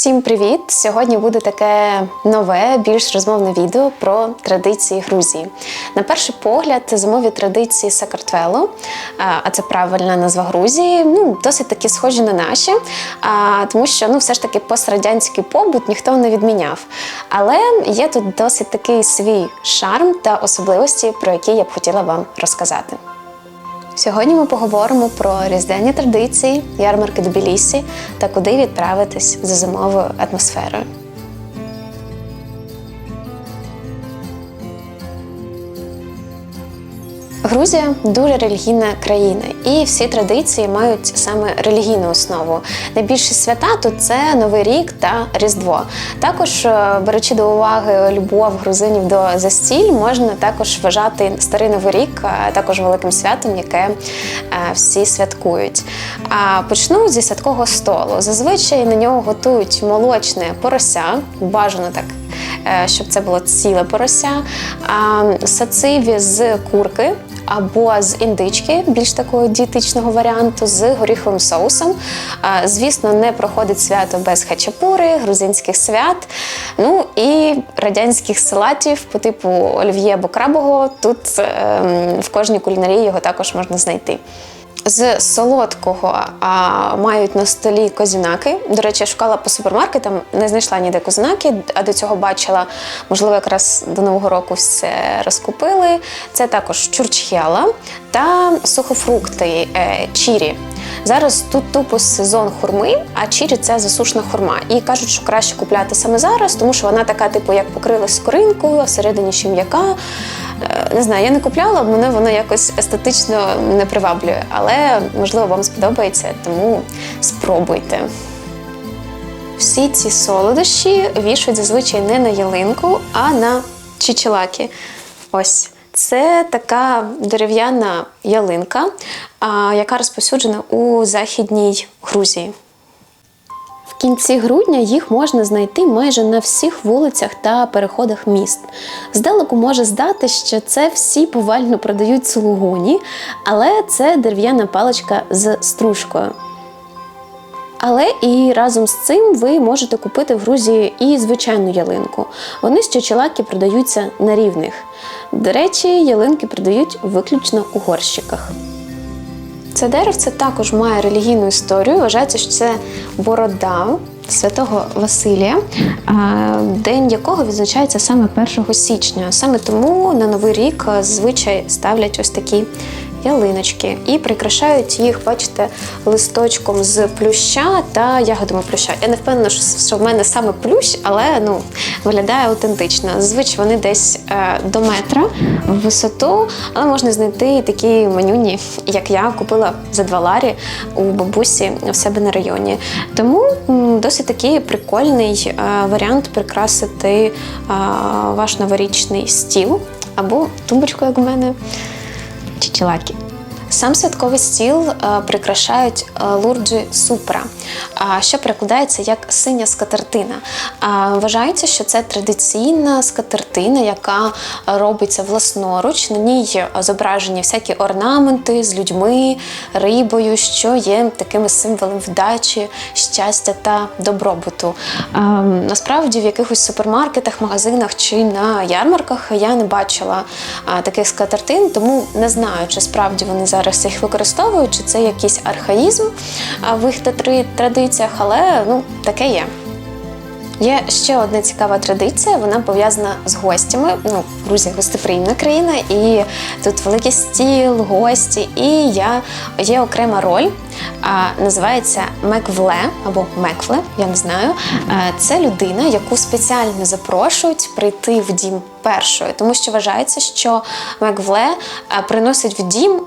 Всім привіт! Сьогодні буде таке нове, більш розмовне відео про традиції Грузії. На перший погляд, зимові традиції Сакартвело, а це правильна назва Грузії, ну досить таки схожі на наші, тому що ну все ж таки пострадянський побут ніхто не відміняв. Але є тут досить такий свій шарм та особливості, про які я б хотіла вам розказати. Сьогодні ми поговоримо про різдвяні традиції, ярмарки Тбілісі та куди відправитись за зимовою атмосферою. Грузія дуже релігійна країна, і всі традиції мають саме релігійну основу. Найбільші свята тут це Новий рік та Різдво. Також, е, беручи до уваги любов грузинів до застіль, можна також вважати старий новий рік е, також великим святом, яке е, всі святкують. А почну зі святкового столу. Зазвичай на нього готують молочне порося, бажано так. Щоб це було ціле порося, сациві з курки або з індички, більш такого дієтичного варіанту, з горіховим соусом. Звісно, не проходить свято без хачапури, грузинських свят, ну і радянських салатів по типу олів'є або крабового. Тут ем, в кожній кулінарії його також можна знайти. З солодкого а, мають на столі козінаки. До речі, я шукала по супермаркетам, не знайшла ніде козінаки, а до цього бачила, можливо, якраз до Нового року все розкупили. Це також чурчхіала та сухофрукти е, чірі. Зараз тут тупо сезон хурми, а чірі це засушна хурма. І кажуть, що краще купляти саме зараз, тому що вона така, типу, як покрилась коринкою, а всередині ще м'яка. Е, не знаю, я не купляла, мене воно якось естетично не приваблює, але можливо вам сподобається, тому спробуйте. Всі ці солодощі вішають зазвичай не на ялинку, а на чичелаки. Ось. Це така дерев'яна ялинка, яка розповсюджена у Західній Грузії. Кінці грудня їх можна знайти майже на всіх вулицях та переходах міст. Здалеку може здати, що це всі повально продають сулугуні, але це дерев'яна паличка з стружкою. Але і разом з цим ви можете купити в Грузії і звичайну ялинку. Вони з чочелаки продаються на рівних. До речі, ялинки продають виключно у горщиках. Це деревце також має релігійну історію. Вважається, що це борода святого Василія, день якого відзначається саме 1 січня. Саме тому на Новий рік звичай ставлять ось такі ялиночки і прикрашають їх, бачите, листочком з плюща та ягодами плюща. Я не впевнена, що в мене саме плющ, але ну виглядає аутентично. Зазвичай вони десь е, до метра в висоту, але можна знайти такі манюні, як я купила за два ларі у бабусі в себе на районі. Тому досить такий прикольний е, варіант прикрасити е, ваш новорічний стіл або тумбочку, як у мене чичелаки. Сам святковий стіл е, прикрашають е, лурджі супра, що перекладається як синя скатертина. Вважається, що це традиційна скатертина, яка робиться власноруч. На ній зображені всякі орнаменти з людьми, рибою, що є такими символом вдачі, щастя та добробуту. Насправді, в якихось супермаркетах, магазинах чи на ярмарках я не бачила таких скатертин, тому не знаю, чи справді вони зараз зараз їх використовують, чи це якийсь архаїзм в їх традиціях, але ну, таке є. Є ще одна цікава традиція, вона пов'язана з гостями. Ну, Грузія гостеприємна країна, і тут великий стіл, гості. І я є окрема роль, а, називається Меквле або Меквле, я не знаю. Це людина, яку спеціально запрошують прийти в дім першою, тому що вважається, що Мегвле приносить в дім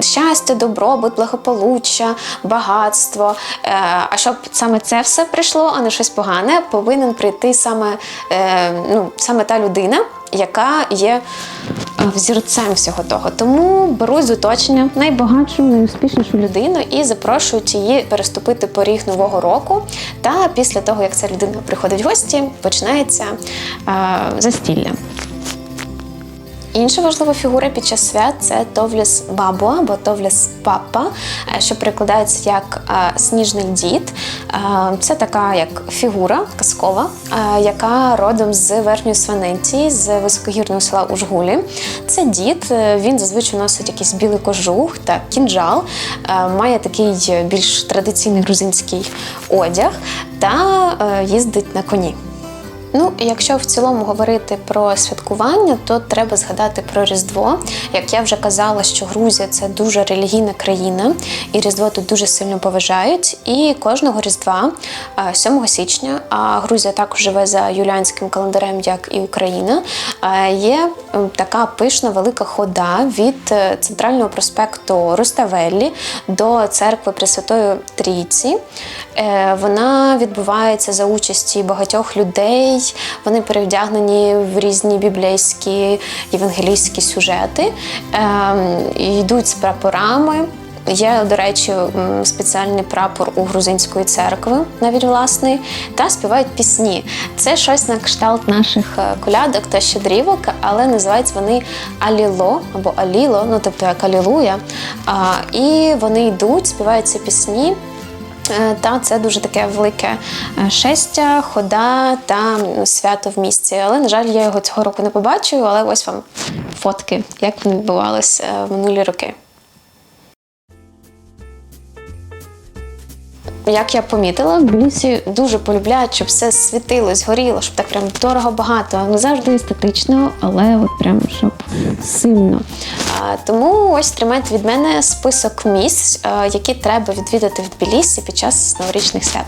щастя, добробут, благополуччя, багатство. Е, а щоб саме це все прийшло, а не щось погане, повинен прийти саме, е, ну, саме та людина яка є е, взірцем всього того. Тому беруть з оточення найбагатшу, найуспішнішу людину і запрошують її переступити поріг нового року. Та після того, як ця людина приходить в гості, починається е, застілля. Інша важлива фігура під час свят це Товліс Бабу або Товліс Папа, е, що перекладається як е, сніжний дід. Е, Це така як фігура казкова, яка родом з верхньої Сваненції, з високогірного села Ужгулі. Це дід, він зазвичай носить якийсь білий кожух та кінжал, має такий більш традиційний грузинський одяг та їздить на коні. Ну, якщо в цілому говорити про святкування, то треба згадати про Різдво. Як я вже казала, що Грузія це дуже релігійна країна, і Різдво тут дуже сильно поважають. І кожного Різдва, е, 7 січня, а Грузія також живе за юліанським календарем, як і Україна. е, Є е, така пишна велика хода від е, центрального проспекту Руставеллі до церкви Пресвятої Трійці. Е, Вона відбувається за участі багатьох людей. Вони перевдягнені в різні біблійські євангелійські сюжети, ем, йдуть з прапорами. Є, до речі, спеціальний прапор у грузинської церкви, навіть власний, та співають пісні. Це щось на кшталт наших е, колядок та щедрівок, але називаються вони Аліло або Аліло, ну тобто як Алілуя. І вони йдуть, співають ці пісні. Е, Та це дуже таке велике щастя, шестя, хода та свято в місті. Але, на жаль, я його цього року не побачу, але ось вам фотки, як він відбувалося е, в минулі роки. Як я помітила, в Тбілісі дуже полюбляють, щоб все світилось, горіло, щоб так прям дорого багато. Не завжди естетично, але от прям щоб сильно. Тому ось тримайте від мене список місць, які треба відвідати в Тбілісі під час новорічних свят.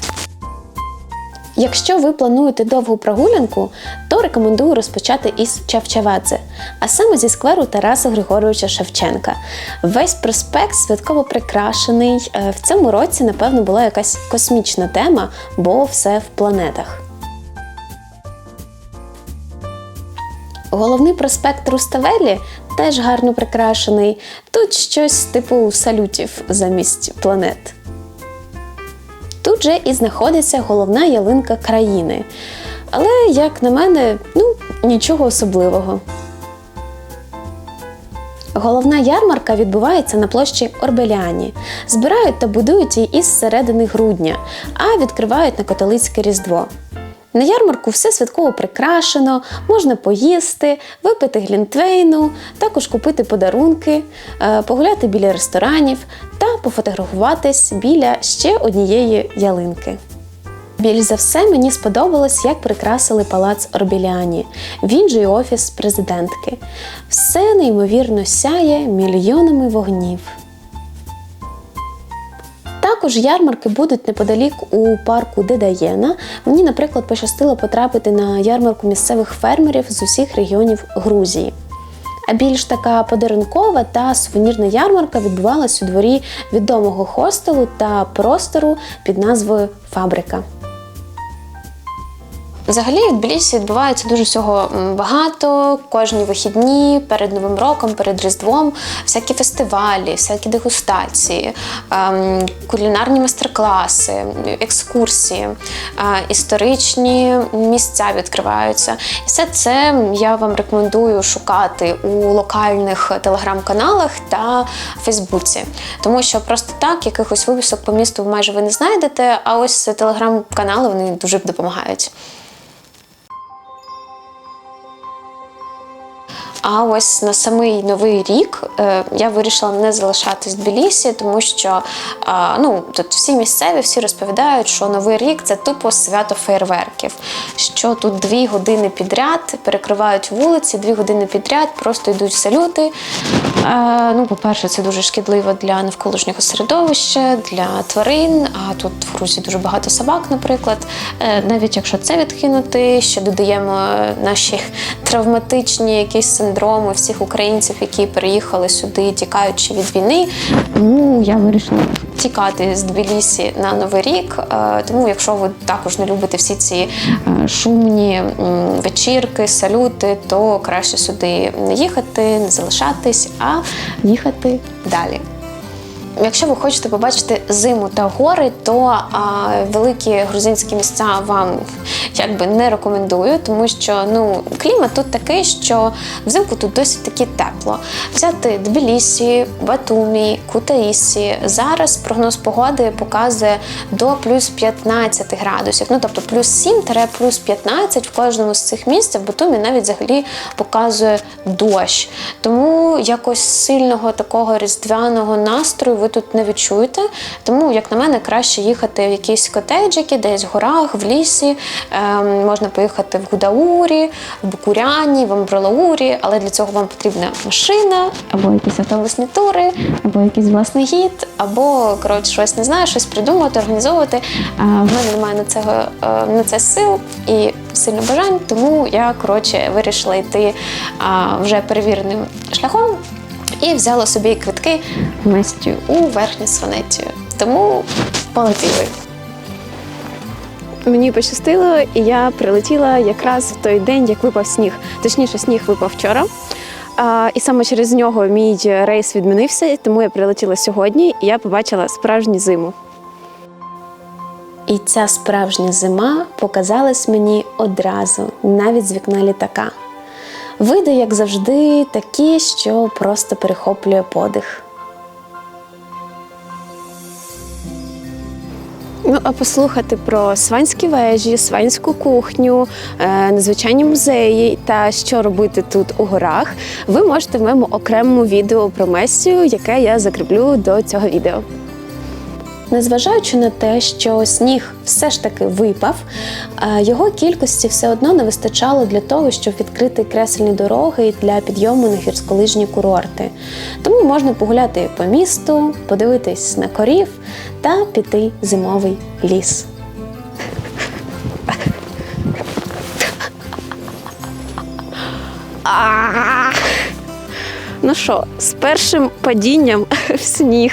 Якщо ви плануєте довгу прогулянку, то рекомендую розпочати із Чавчавадзе, а саме зі скверу Тараса Григоровича Шевченка. Весь проспект святково прикрашений. Е, В цьому році, напевно, була якась космічна тема, бо все в планетах. Головний проспект Руставелі теж гарно прикрашений. Тут щось типу салютів замість планет. Тут же і знаходиться головна ялинка країни. Але, як на мене, ну нічого особливого. Головна ярмарка відбувається на площі Орбеляні. Збирають та будують її із середини грудня, а відкривають на католицьке Різдво. На ярмарку все святково прикрашено, можна поїсти, випити глінтвейну, також купити подарунки, е, погуляти біля ресторанів та пофотографуватись біля ще однієї ялинки. Більш за все мені сподобалось, як прикрасили палац Орбіляні, він же й офіс президентки. Все неймовірно сяє мільйонами вогнів. Також ярмарки будуть неподалік у парку Дедаєна. Мені, наприклад, пощастило потрапити на ярмарку місцевих фермерів з усіх регіонів Грузії. А більш така подарункова та сувенірна ярмарка відбувалась у дворі відомого хостелу та простору під назвою Фабрика. Взагалі в Тбілісі відбувається дуже всього багато. Кожні вихідні перед Новим роком, перед Різдвом, всякі фестивалі, всякі дегустації, ем, кулінарні майстер-класи, екскурсії, е, історичні місця відкриваються. І все це я вам рекомендую шукати у локальних телеграм-каналах та Фейсбуці. Тому що просто так якихось вивісок по місту майже ви не знайдете, а ось телеграм-канали вони дуже допомагають. А ось на самий новий рік е, я вирішила не залишатись в Тбілісі, тому що ну, тут всі місцеві всі розповідають, що новий рік це тупо свято фейерверків. Що тут дві години підряд перекривають вулиці, дві години підряд, просто йдуть салюти. Е, ну, по-перше, це дуже шкідливо для навколишнього середовища, для тварин. А тут в Грузії дуже багато собак, наприклад. Е, навіть якщо це відкинути, ще додаємо наші травматичні якісь синдроми всіх українців, які переїхали сюди, тікаючи від війни. Тому я вирішила тікати з Тбілісі на новий рік. Е, Тому, якщо ви також не любите всі ці е, шумні вечірки, салюти, то краще сюди не їхати, не залишатись, а їхати далі. Якщо ви хочете побачити зиму та гори, то а, великі грузинські місця вам якби не рекомендую, тому що ну клімат тут такий, що взимку тут досить таки тепло. Взяти Тбілісі, Батумі, Кутаїсі. Зараз прогноз погоди показує до плюс 15 градусів. Ну тобто плюс 7 плюс 15 в кожному з цих місць. В Батумі навіть взагалі показує дощ. Тому якось сильного такого різдвяного настрою ви тут не відчуєте. Тому, як на мене, краще їхати в якісь котеджики, десь в горах, в лісі. Ем, можна поїхати в Гудаурі, в Букуряні, в Амбролаурі, але для цього вам потрібна машина, або якісь автобусні тури, або якийсь власний гід, або коротше щось не знаю, щось придумати, організовувати. А в мене немає на цього е, на це сил і сильно бажань, тому я коротше вирішила йти а, вже перевіреним шляхом і взяла собі квитки в Местію у Верхню Сванетію. Тому полетіли. Мені пощастило, і я прилетіла якраз в той день, як випав сніг. Точніше, сніг випав вчора. А, і саме через нього мій рейс відмінився, тому я прилетіла сьогодні, і я побачила справжню зиму. І ця справжня зима показалась мені одразу, навіть з вікна літака. Види, як завжди, такі, що просто перехоплює подих. Ну, а послухати про сванські вежі, сванську кухню, е, незвичайні музеї та що робити тут у горах, ви можете в моєму окремому відео про Месію, яке я закріплю до цього відео. Незважаючи на те, що сніг все ж таки випав, е, його кількості все одно не вистачало для того, щоб відкрити кресельні дороги для підйому на гірськолижні курорти. Тому можна погуляти по місту, подивитись на корів та піти зимовий ліс. Ну що, з першим падінням в сніг.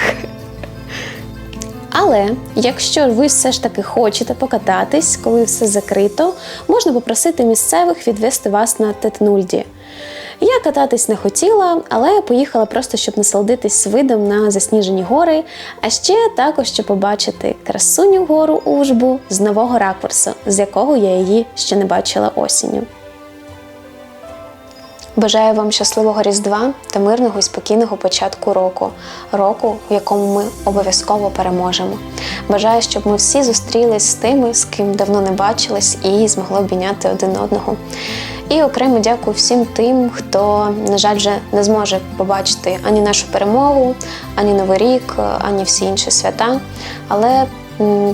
Але якщо ви все ж таки хочете покататись, коли все закрито, можна попросити місцевих відвести вас на Тетнульді. Я кататись не хотіла, але поїхала просто, щоб насолодитись видом на засніжені гори, а ще також щоб побачити красуню гору Ужбу з нового ракурсу, з якого я її ще не бачила осінню. Бажаю вам щасливого Різдва та мирного і спокійного початку року, року, в якому ми обов'язково переможемо. Бажаю, щоб ми всі зустрілись з тими, з ким давно не бачились, і змогли обійняти один одного. І окремо дякую всім тим, хто, на жаль, вже не зможе побачити ані нашу перемогу, ані Новий рік, ані всі інші свята. Але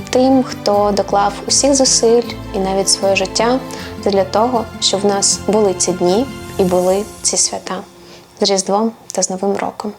тим, хто доклав усіх зусиль і навіть своє життя для того, щоб в нас були ці дні і були ці свята з Різдвом та з Новим роком.